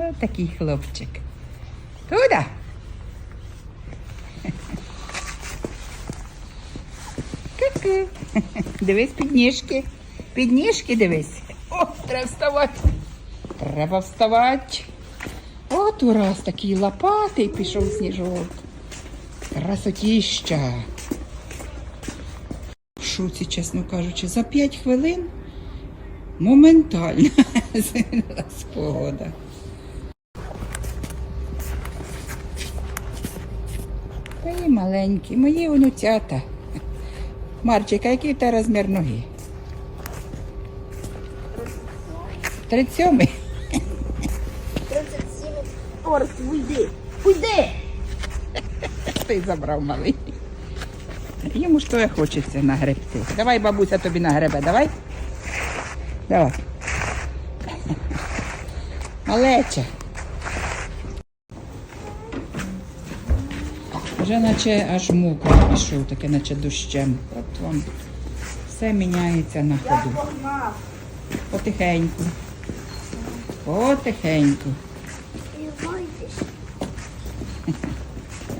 Ось такий хлопчик. Туда. Ку-ку. Дивись підніжки. Підніжки дивись. О, треба вставати. Треба вставати. От ураз такий лопатий пішов сніжок. Красотіща. В шуці, чесно кажучи, за 5 хвилин моментально змінилась погода. Та і маленькі, мої онуцята. Марчика, який в тебе розмір ноги? 37. 37. Орк, уйди. Уйди. Ти забрав малий. Йому ж то хочеться нагребти. Давай, бабуся, тобі нагребе, давай. Давай. Малеча. Вже наче аж мокро пішов, таке наче дощем. От вам все міняється на ходу. Потихеньку. Потихеньку.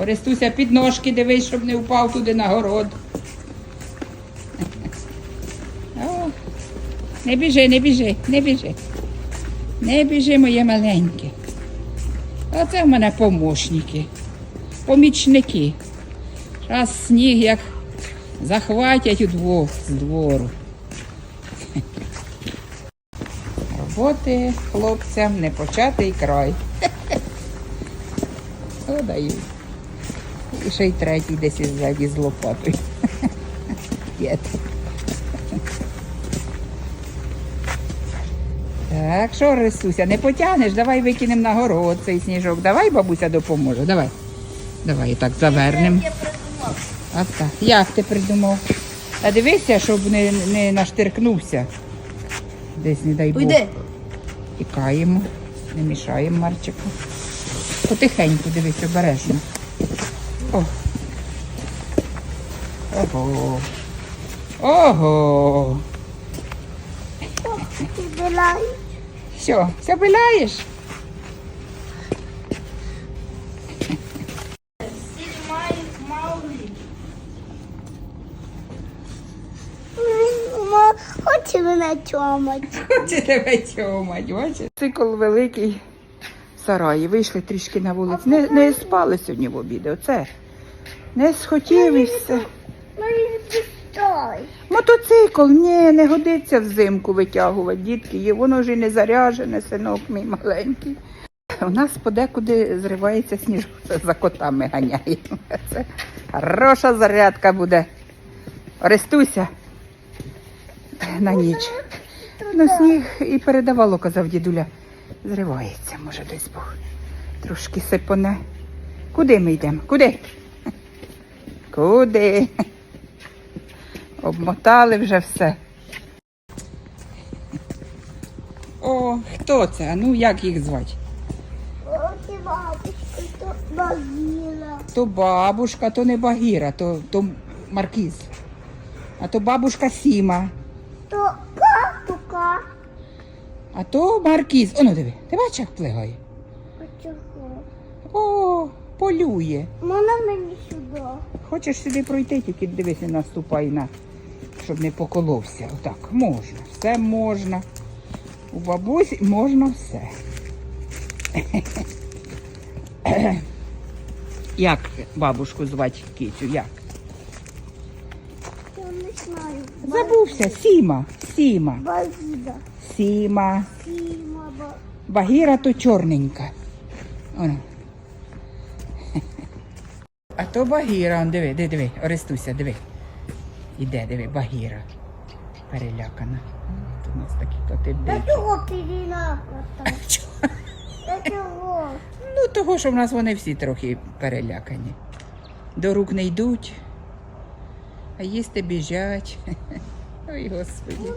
Орестуся, під ножки дивись, щоб не впав туди на город. Не біжи, не біжи, не біжи. Не біжи, моє маленьке. Оце в мене помощники, помічники. Раз сніг як захватять удвох з двору. Роботи хлопцям не початий край. О. І ще й третій десь іззаді з лопатою. Так, що, Рисуся, не потягнеш? Давай викинемо на город цей сніжок. Давай бабуся допоможе. Давай. Давай так завернемо. А так. Як ти придумав? А дивися, щоб не, не наштиркнувся. Десь, не дай Бог. Уйди. Тікаємо, не мішаємо Марчику. Потихеньку дивись, обережно. О. Ого. Ого. Все, все пиляєш? Хоче мене. Хоче тебе тьомать, бачиш? Цикл великий в сараї. Вийшли трішки на вулицю. Не, не спали сьогодні в обіди. Оце. Не схотів і все. Мотоцикл, ні, не годиться взимку витягувати, дітки. Є, воно і не заряжене, синок мій маленький. У нас подекуди зривається сніжок, це за котами ганяємо. Це хороша зарядка буде. Орестуся на ніч. На сніг і передавало, казав дідуля. Зривається, може, десь Бог. Трошки сипоне. Куди ми йдемо? Куди? Куди? Обмотали вже все. О, хто це? А ну як їх звати? Оті бабушки, то багіла. То бабушка, то не Багіра, то, то Маркіз. А то бабушка Сіма. То катука. А то Маркіз. Оно диви, ти бачиш, як плигає? А чого? О, полює. Можна мені сюди? Хочеш сюди пройти, тільки дивись, не наступай на, щоб не поколовся. Отак, можна, все можна. У бабусі можна все. Як бабушку звати кицю? Як? Забувся, Сіма, Сіма, Багіда. Сіма. Сіма, Багіра то чорненька. Оно. А то Багіра, он, диви, диви, диви, Орестуся, диви. Іде, диви, Багіра. Перелякана. Тут у нас такі коти Та чого переляката? Та чого? Ну, того, що в нас вони всі трохи перелякані. До рук не йдуть, а їсти біжать. Ой, Господи.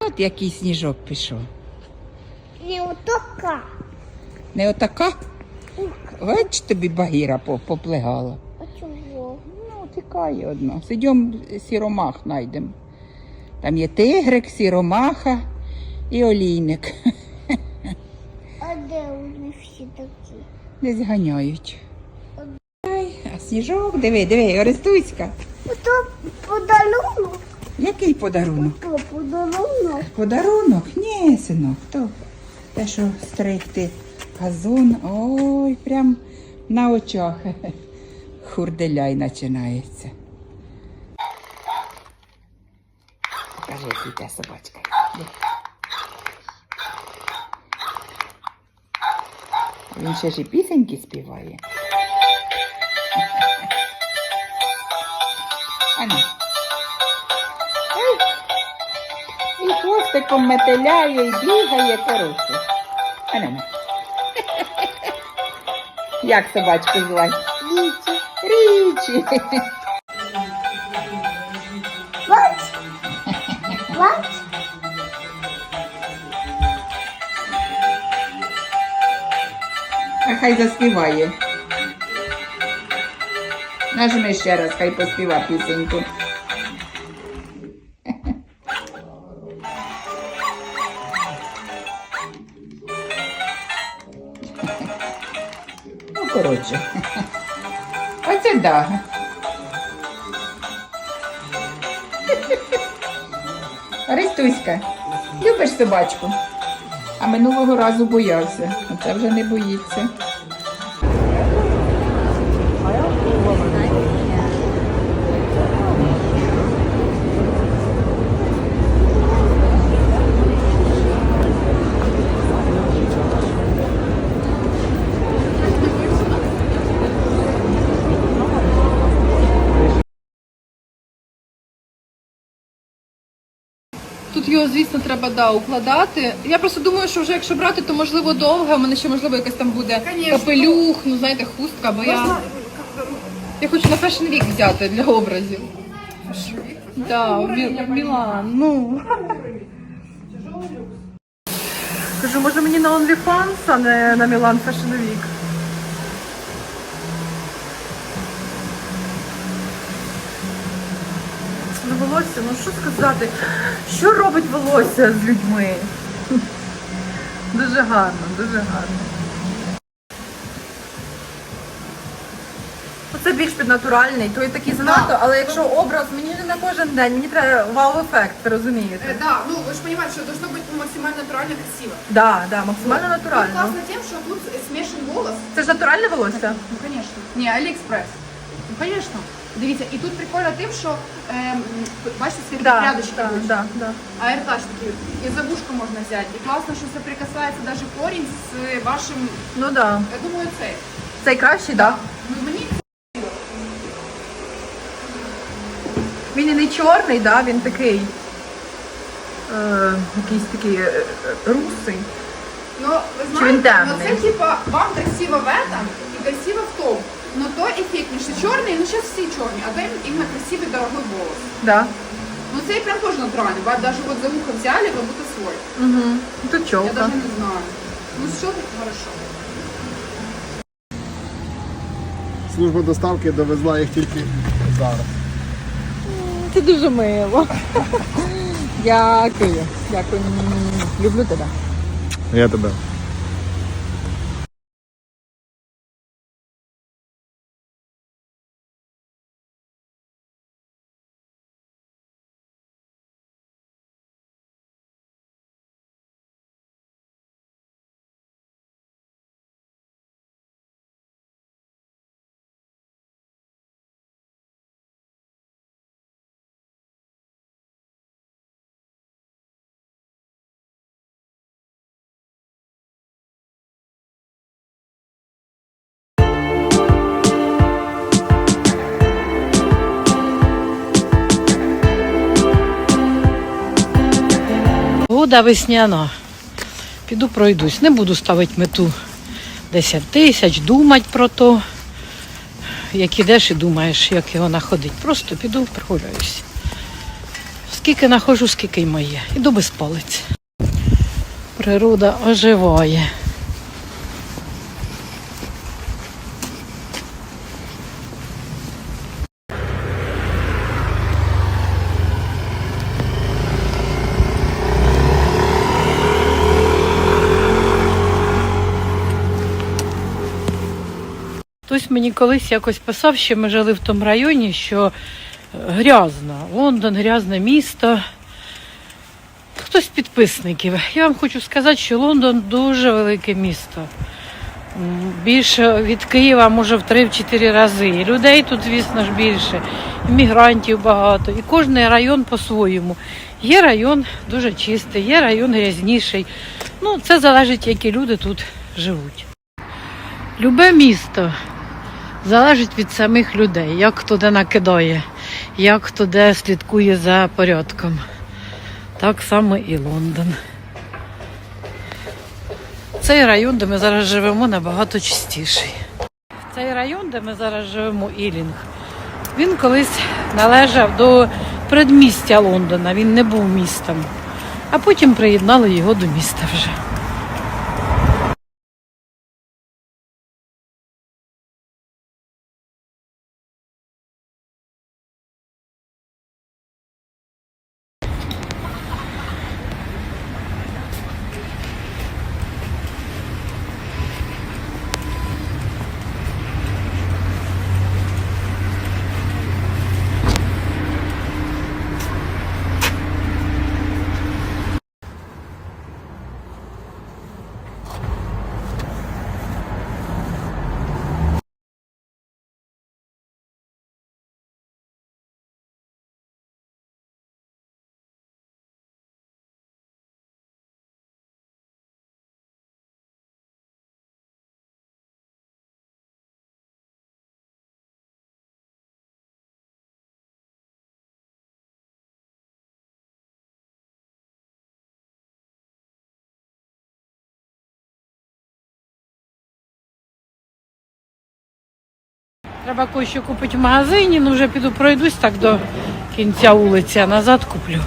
От який сніжок пішов. Не отака. Не отака? Бач, тобі багіра по- поплигала. А чого? Ну, тікає одна. Сидьом сіромах знайдемо. Там є тигрик, сіромаха і олійник. А де вони всі такі? Десь ганяють. А сніжок, диви, диви, Орестуська. Подарунок. Який подарунок? Ото подарунок. Подарунок? Ні, синок, то те, що стригти газон, ой, прям на очах. Хурделяй починається. Покажи, який те собачка. Він ще ж і пісеньки співає. Ану. Хвостиком метеляє, і бігає, коротше. А не. Як собачку звати? Віті. Річі. Бач? Бач? А хай заспіває. Нажми ще раз, хай поспіва пісеньку. Коротше. Оце да. Аристуська, любиш собачку? А минулого разу боявся. Оце вже не боїться. Тут його, звісно, треба да, укладати. Я просто думаю, що вже якщо брати, то можливо довге, у мене ще можливо якась там буде капелюх, ну знаєте, хустка, бо я. Я хочу на Fashion Week взяти для образів. Да, в Мі- Мілан, ну. Кажу, може мені на OnlyFans, а не на Мілан Fashion Week. волосся, ну що сказати? Що робить волосся з людьми? Дуже гарно, дуже гарно. Оце більш піднатуральний, той такий занадто, але якщо образ, мені не на кожен день, мені треба вау-ефект, ви розумієте? Э, Да, ну вы же понимаете, что должно быть ну, максимально натурально красиво. Да, да, максимально Тут натурально. классно тем, что тут смешан волос. Це ж натуральне волосся? Ну, конечно. Не, Алиэкспресс. Ну, конечно. Дивіться, і тут прикольно тим, що ем, бачите, світлі Да, рядочки да, да, да. Аэртаж такий, і завушку можна взяти. І класно, що соприкасається даже корінь з вашим, Ну да. я думаю, цей. Цей кращий, так? Да. Ну, мені Він і не чорний, да, він такий. Е, якийсь такий е, е, русий. Ну, ви Чи він знаєте, ну темний? це типа вам красиво в этом і красиво в том. Но то ефектніше. Чорний, ну зараз всі чорні, а то іменно красивий дорогой волос. Да. Ну цей прям тоже натуральный. Ба- Даже вот за ухо взяли, как будто свой. Угу. Тут Я чолка. даже не знаю. Ну все хорошо. Служба доставки довезла їх тільки зараз. Це дуже мило. Дякую. Дякую. Люблю тебе. Я тебе. Погода весняна. Піду пройдусь. Не буду ставити мету 10 тисяч, думати про то. Як ідеш і думаєш, як його находить. Просто піду прогуляюсь. Скільки нахожу, скільки й моє. Іду без палець. Природа оживає. Хтось мені колись якось писав, що ми жили в тому районі, що е, грязно. Лондон грязне місто. Хтось з підписників. Я вам хочу сказати, що Лондон дуже велике місто. Більше від Києва, може, в 3-4 рази. І людей тут, звісно ж, більше, іммігрантів багато. І кожен район по-своєму. Є район дуже чистий, є район грязніший. Ну, це залежить, які люди тут живуть. Любе місто залежить від самих людей, як хто де накидає, як хто де слідкує за порядком. Так само і Лондон. Цей район, де ми зараз живемо, набагато чистіший. Цей район, де ми зараз живемо, Ілінг, він колись належав до предмістя Лондона, він не був містом. А потім приєднали його до міста вже. Треба кое-що купити в магазині, ну вже піду пройдусь так до кінця вулиці, а назад куплю.